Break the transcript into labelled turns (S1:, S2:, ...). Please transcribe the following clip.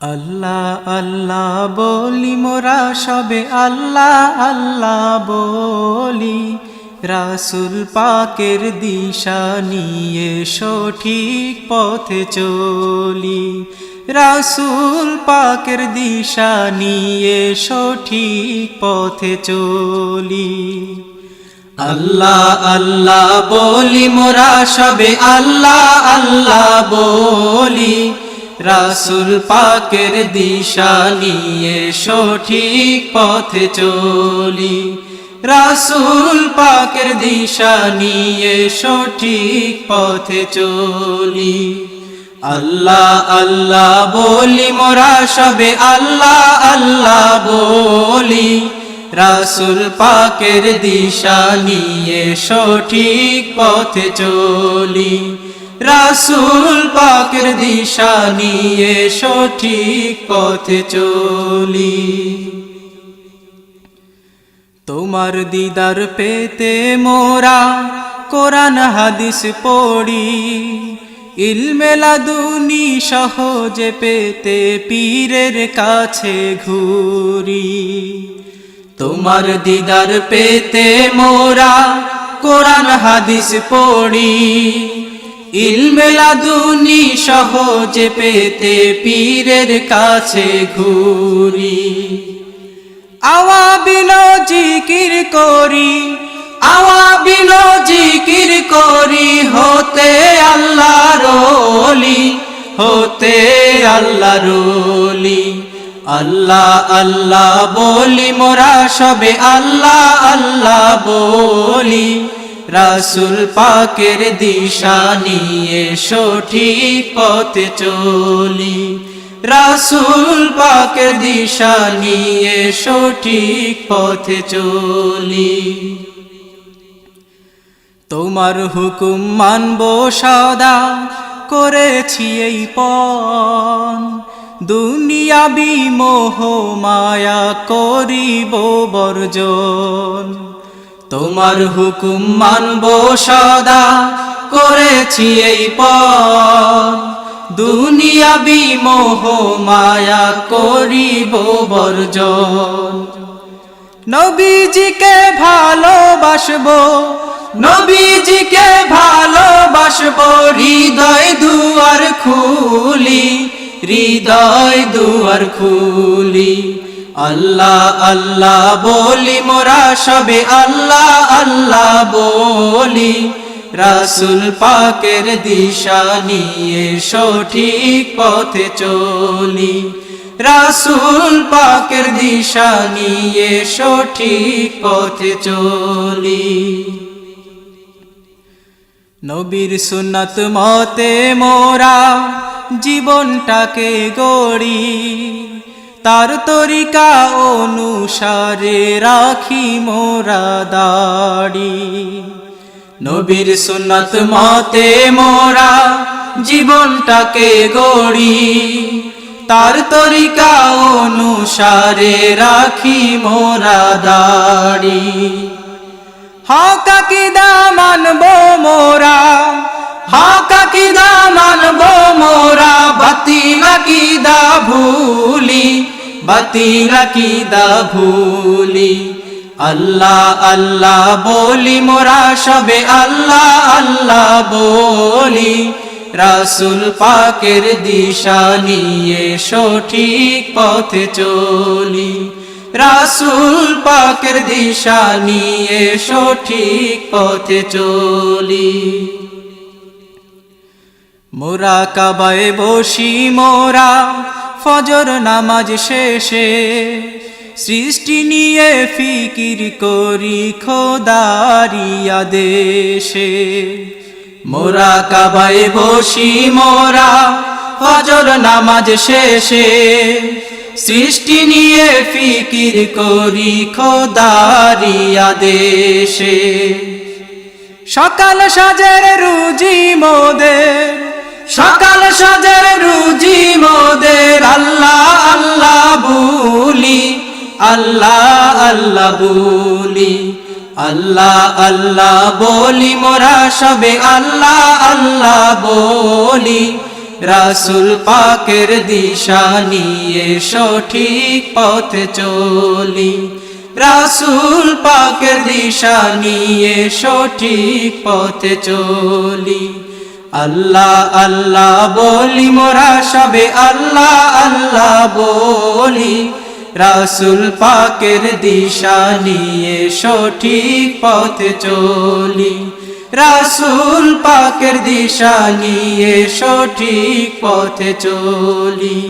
S1: আল্লাহ আল্লাহ বলি, মোরা সবে আল্লাহ আল্লাহ বলি। রাসুল পাকের দিশা নিয়ে সঠিক পথে চলি। রাসুল পাকের দিশা নিয়ে সঠিক পথে চলি। আল্লাহ আল্লাহ বলি, মোরা সবে আল্লাহ আল্লাহ বলি। রাসুল পাকের দিশা নিয়ে সঠিক পথে চলি। রাসুল পাকের দিশা নিয়ে সঠিক পথে চলি। আল্লাহ আল্লাহ বলি, মোরা সবে আল্লাহ আল্লাহ বলি। রাসুল পাকের দিশা নিয়ে সঠিক পথে চলি। রাসুল পাকের দিশা নিয়ে সঠিক পথে চলি। তোমার দিদার পেতে মোরা কোরআন, হাদিস পড়ি। ইলমেলা দুনি সহজে পেতে পীরের কাছে ঘুরি। তোমার দিদার পেতে মোরা কোরআন, হাদিস পড়ি। ইলমেলা দুনি সহজে পেতে পীরের কাছে ঘুরি। আওয়া বিলো জিকির করি আওয়া বিলো জিকির করি, হতে আল্লাহ রলি হতে আল্লাহ রলি আল্লাহ আল্লাহ বলি, মোরা সবে আল্লাহ আল্লাহ বলি। রাসুল পাকের দিশা নিয়ে সঠিক পথে চলি। রাসুল পাকের দিশা নিয়ে সঠিক পথে চলি। তোমার হুকুম মানব সদা করেছি এই পণ দুনিয়া বিমোহ মায়া করিব বর্জন। তোমার হুকুম মানব সদা করেছি এই পণ দুনিয়া বিমোহ মায়া করিব বর্জন। নবীজিকে ভালোবাসবো নবীজিকে ভালোবাসবো, হৃদয় দুয়ার খুলি, হৃদয় দুয়ার খুলি। আল্লাহ আল্লাহ বলি, মোরা সবে আল্লাহ আল্লাহ বলি। রাসুল পাকের দিশা নিয়ে সঠিক পথে চলি। রাসুল পাকের দিশা নিয়ে সঠিক পথে চলি। নবীর সুন্নত মতে মোরা জীবনটাকে গড়ি। তার তরিকা অনুসারে রাখি মোরা দাড়ি। নবীর সুন্নত মতে মোরা জীবনটাকে গড়ি। তার তরিকা অনুসারে রাখি মোরা দাড়ি। হাকা কিদা মানব মোরা, হাকা কিদা মানব মোরা, বাতিলা কিদা ভুলি। বাতিলা কিদা ভুলি? আল্লাহ আল্লাহ বলি, মোরা সবে আল্লাহ আল্লাহ বলি। রাসুল পাকের দিশা নিয়ে সঠিক পথে চলি। রাসুল পাকের দিশা নিয়ে সঠিক পথে চলি। মোরা কাবায় বসি, মোরা ফজর নামাজ শেষে সৃষ্টি নিয়ে ফিকির করি খোদারিয়া দেশে মোরা কাবায় বসি, মোরা ফজর নামাজ শেষে সৃষ্টি নিয়ে ফিকির করি খোদারিয়া দেশে সকাল সাজের রুজি মোদের আল্লাহ আল্লাহ বলি, আল্লাহ আল্লাহ বলি, মোরা সবে আল্লাহ আল্লাহ বলি। রাসুল পাকের দিশা নিয়ে সঠিক পথে চলি। রাসুল পাকের দিশা নিয়ে সঠিক পথে চলি। আল্লাহ আল্লাহ বলি, মোরা সবে আল্লাহ আল্লাহ বলি। রাসুল পাকের দিশা নিয়ে সঠিক পথে চলি। রাসুল পাকের দিশা নিয়ে সঠিক পথে চলি।